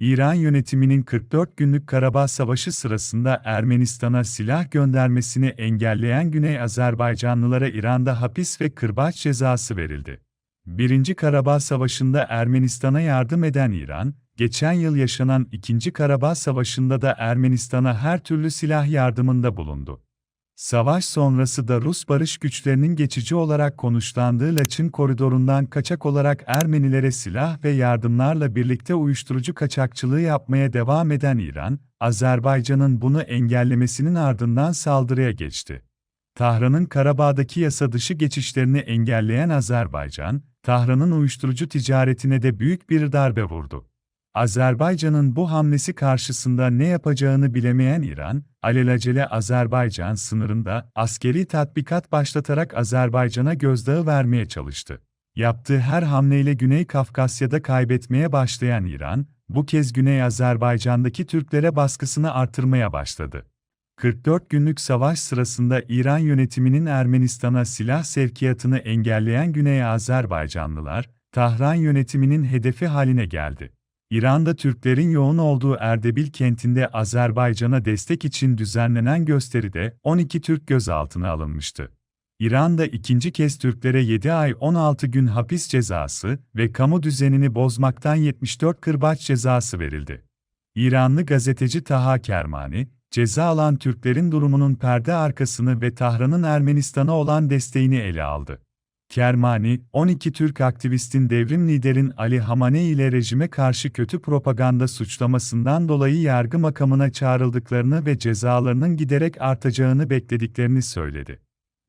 İran yönetiminin 44 günlük Karabağ Savaşı sırasında Ermenistan'a silah göndermesini engelleyen Güney Azerbaycanlılara İran'da hapis ve kırbaç cezası verildi. Birinci Karabağ Savaşı'nda Ermenistan'a yardım eden İran, geçen yıl yaşanan İkinci Karabağ Savaşı'nda da Ermenistan'a her türlü silah yardımında bulundu. Savaş sonrası da Rus barış güçlerinin geçici olarak konuşlandığı Laçın koridorundan kaçak olarak Ermenilere silah ve yardımlarla birlikte uyuşturucu kaçakçılığı yapmaya devam eden İran, Azerbaycan'ın bunu engellemesinin ardından saldırıya geçti. Tahran'ın Karabağ'daki yasa dışı geçişlerini engelleyen Azerbaycan, Tahran'ın uyuşturucu ticaretine de büyük bir darbe vurdu. Azerbaycan'ın bu hamlesi karşısında ne yapacağını bilemeyen İran, alelacele Azerbaycan sınırında askeri tatbikat başlatarak Azerbaycan'a gözdağı vermeye çalıştı. Yaptığı her hamleyle Güney Kafkasya'da kaybetmeye başlayan İran, bu kez Güney Azerbaycan'daki Türklere baskısını artırmaya başladı. 44 günlük savaş sırasında İran yönetiminin Ermenistan'a silah sevkiyatını engelleyen Güney Azerbaycanlılar, Tahran yönetiminin hedefi haline geldi. İran'da Türklerin yoğun olduğu Erdebil kentinde Azerbaycan'a destek için düzenlenen gösteride 12 Türk gözaltına alınmıştı. İran'da ikinci kez Türklere 7 ay 16 gün hapis cezası ve kamu düzenini bozmaktan 74 kırbaç cezası verildi. İranlı gazeteci Taha Kermani, ceza alan Türklerin durumunun perde arkasını ve Tahran'ın Ermenistan'a olan desteğini ele aldı. Kermani, 12 Türk aktivistin devrim liderin Ali Hamaney ile rejime karşı kötü propaganda suçlamasından dolayı yargı makamına çağrıldıklarını ve cezalarının giderek artacağını beklediklerini söyledi.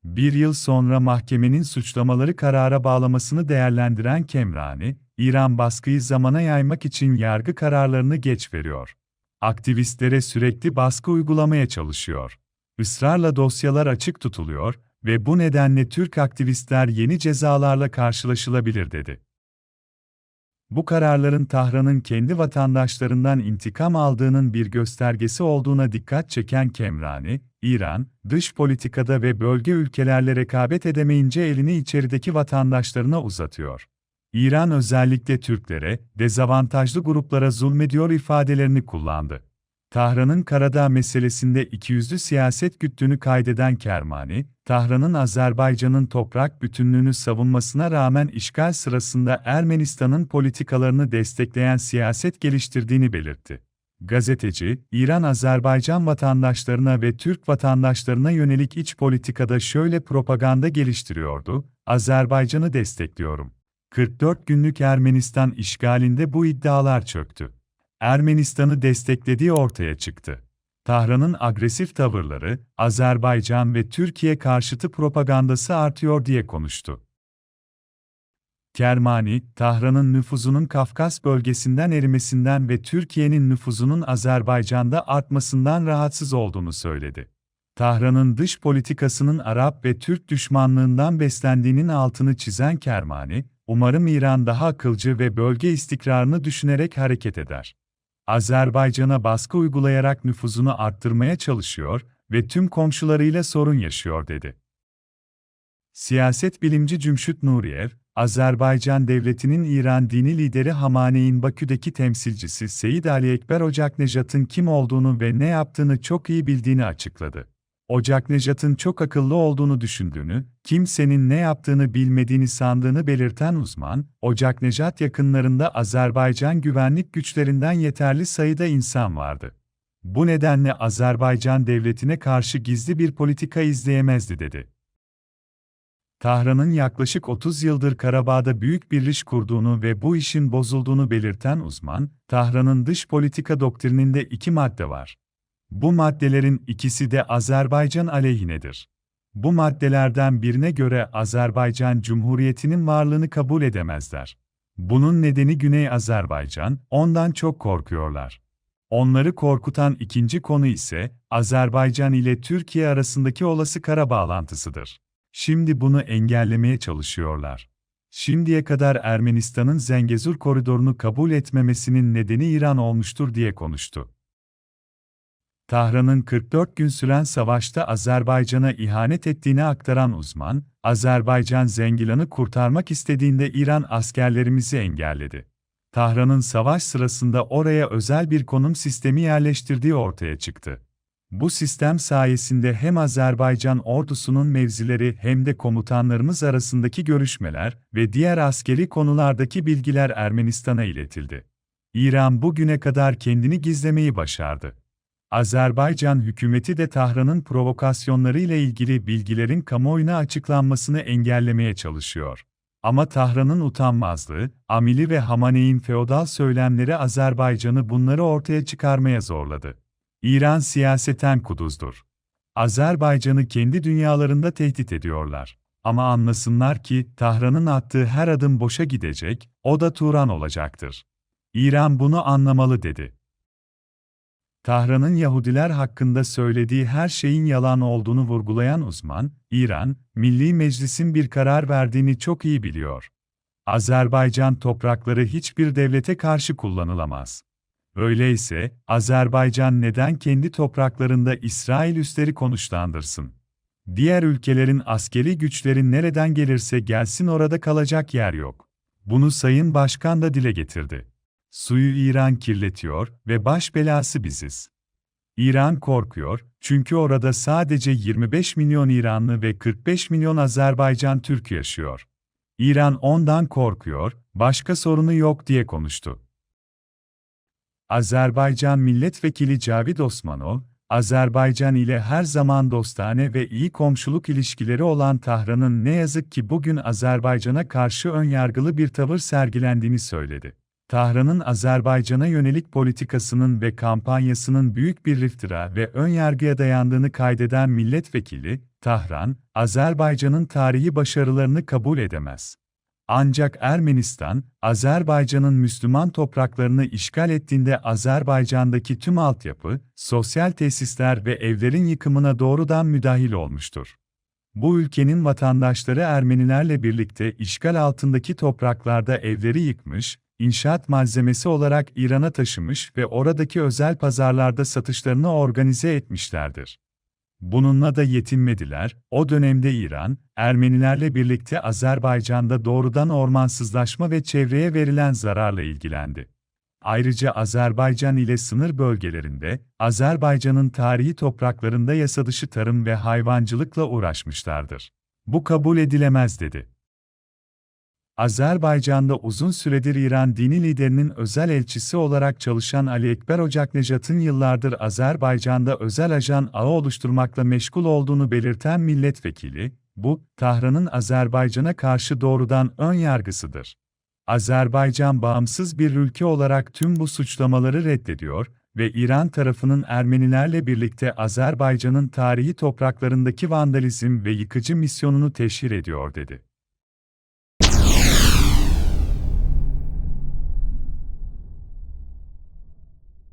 Bir yıl sonra mahkemenin suçlamaları karara bağlamasını değerlendiren Kemrani, İran baskıyı zamana yaymak için yargı kararlarını geç veriyor. Aktivistlere sürekli baskı uygulamaya çalışıyor. Israrla dosyalar açık tutuluyor, ve bu nedenle Türk aktivistler yeni cezalarla karşılaşılabilir dedi. Bu kararların Tahran'ın kendi vatandaşlarından intikam aldığının bir göstergesi olduğuna dikkat çeken Kemrani, İran, dış politikada ve bölge ülkelerle rekabet edemeyince elini içerideki vatandaşlarına uzatıyor. İran özellikle Türklere, dezavantajlı gruplara zulmediyor ifadelerini kullandı. Tahran'ın Karadağ meselesinde ikiyüzlü siyaset güttüğünü kaydeden Kermani, Tahran'ın Azerbaycan'ın toprak bütünlüğünü savunmasına rağmen işgal sırasında Ermenistan'ın politikalarını destekleyen siyaset geliştirdiğini belirtti. Gazeteci, İran-Azerbaycan vatandaşlarına ve Türk vatandaşlarına yönelik iç politikada şöyle propaganda geliştiriyordu, Azerbaycan'ı destekliyorum. 44 günlük Ermenistan işgalinde bu iddialar çöktü. Ermenistan'ı desteklediği ortaya çıktı. Tahran'ın agresif tavırları, Azerbaycan ve Türkiye karşıtı propagandası artıyor diye konuştu. Kermani, Tahran'ın nüfuzunun Kafkas bölgesinden erimesinden ve Türkiye'nin nüfuzunun Azerbaycan'da artmasından rahatsız olduğunu söyledi. Tahran'ın dış politikasının Arap ve Türk düşmanlığından beslendiğinin altını çizen Kermani, umarım İran daha akılcı ve bölge istikrarını düşünerek hareket eder. Azerbaycan'a baskı uygulayarak nüfuzunu arttırmaya çalışıyor ve tüm komşularıyla sorun yaşıyor dedi. Siyaset bilimci Cümşüt Nuriyev, Azerbaycan devletinin İran dini lideri Hamaney'in Bakü'deki temsilcisi Seyid Ali Ekber Ocaknejat'ın kim olduğunu ve ne yaptığını çok iyi bildiğini açıkladı. Ocak Nejat'ın çok akıllı olduğunu düşündüğünü, kimsenin ne yaptığını bilmediğini sandığını belirten uzman, Ocak Nejat yakınlarında Azerbaycan güvenlik güçlerinden yeterli sayıda insan vardı. Bu nedenle Azerbaycan devletine karşı gizli bir politika izleyemezdi dedi. Tahran'ın yaklaşık 30 yıldır Karabağ'da büyük bir iş kurduğunu ve bu işin bozulduğunu belirten uzman, Tahran'ın dış politika doktrininde iki madde var. Bu maddelerin ikisi de Azerbaycan aleyhinedir. Bu maddelerden birine göre Azerbaycan Cumhuriyeti'nin varlığını kabul edemezler. Bunun nedeni Güney Azerbaycan, ondan çok korkuyorlar. Onları korkutan ikinci konu ise Azerbaycan ile Türkiye arasındaki olası kara bağlantısıdır. Şimdi bunu engellemeye çalışıyorlar. Şimdiye kadar Ermenistan'ın Zengezur koridorunu kabul etmemesinin nedeni İran olmuştur diye konuştu. Tahran'ın 44 gün süren savaşta Azerbaycan'a ihanet ettiğini aktaran uzman, Azerbaycan Zengilan'ı kurtarmak istediğinde İran askerlerimizi engelledi. Tahran'ın savaş sırasında oraya özel bir konum sistemi yerleştirdiği ortaya çıktı. Bu sistem sayesinde hem Azerbaycan ordusunun mevzileri hem de komutanlarımız arasındaki görüşmeler ve diğer askeri konulardaki bilgiler Ermenistan'a iletildi. İran bugüne kadar kendini gizlemeyi başardı. Azerbaycan hükümeti de Tahran'ın provokasyonları ile ilgili bilgilerin kamuoyuna açıklanmasını engellemeye çalışıyor. Ama Tahran'ın utanmazlığı, Amili ve Hamaney'in feodal söylemleri Azerbaycan'ı bunları ortaya çıkarmaya zorladı. İran siyaseten kuduzdur. Azerbaycan'ı kendi dünyalarında tehdit ediyorlar. Ama anlasınlar ki Tahran'ın attığı her adım boşa gidecek, o da Turan olacaktır. İran bunu anlamalı dedi. Tahran'ın Yahudiler hakkında söylediği her şeyin yalan olduğunu vurgulayan uzman, İran, Milli Meclis'in bir karar verdiğini çok iyi biliyor. Azerbaycan toprakları hiçbir devlete karşı kullanılamaz. Öyleyse, Azerbaycan neden kendi topraklarında İsrail üsleri konuşlandırsın? Diğer ülkelerin askeri güçleri nereden gelirse gelsin orada kalacak yer yok. Bunu Sayın Başkan da dile getirdi. Suyu İran kirletiyor ve baş belası biziz. İran korkuyor çünkü orada sadece 25 milyon İranlı ve 45 milyon Azerbaycan Türk yaşıyor. İran ondan korkuyor, başka sorunu yok diye konuştu. Azerbaycan Milletvekili Cavid Osmanov, Azerbaycan ile her zaman dostane ve iyi komşuluk ilişkileri olan Tahran'ın ne yazık ki bugün Azerbaycan'a karşı önyargılı bir tavır sergilendiğini söyledi. Tahran'ın Azerbaycan'a yönelik politikasının ve kampanyasının büyük bir iftira ve önyargıya dayandığını kaydeden milletvekili, Tahran, Azerbaycan'ın tarihi başarılarını kabul edemez. Ancak Ermenistan, Azerbaycan'ın Müslüman topraklarını işgal ettiğinde Azerbaycan'daki tüm altyapı, sosyal tesisler ve evlerin yıkımına doğrudan müdahil olmuştur. Bu ülkenin vatandaşları Ermenilerle birlikte işgal altındaki topraklarda evleri yıkmış, inşaat malzemesi olarak İran'a taşımış ve oradaki özel pazarlarda satışlarını organize etmişlerdir. Bununla da yetinmediler, o dönemde İran, Ermenilerle birlikte Azerbaycan'da doğrudan ormansızlaşma ve çevreye verilen zararla ilgilendi. Ayrıca Azerbaycan ile sınır bölgelerinde, Azerbaycan'ın tarihi topraklarında yasadışı tarım ve hayvancılıkla uğraşmışlardır. Bu kabul edilemez dedi. Azerbaycan'da uzun süredir İran dini liderinin özel elçisi olarak çalışan Ali Ekber Ocaknejat'ın yıllardır Azerbaycan'da özel ajan ağı oluşturmakla meşgul olduğunu belirten milletvekili, bu, Tahran'ın Azerbaycan'a karşı doğrudan ön yargısıdır. Azerbaycan bağımsız bir ülke olarak tüm bu suçlamaları reddediyor ve İran tarafının Ermenilerle birlikte Azerbaycan'ın tarihi topraklarındaki vandalizm ve yıkıcı misyonunu teşhir ediyor dedi.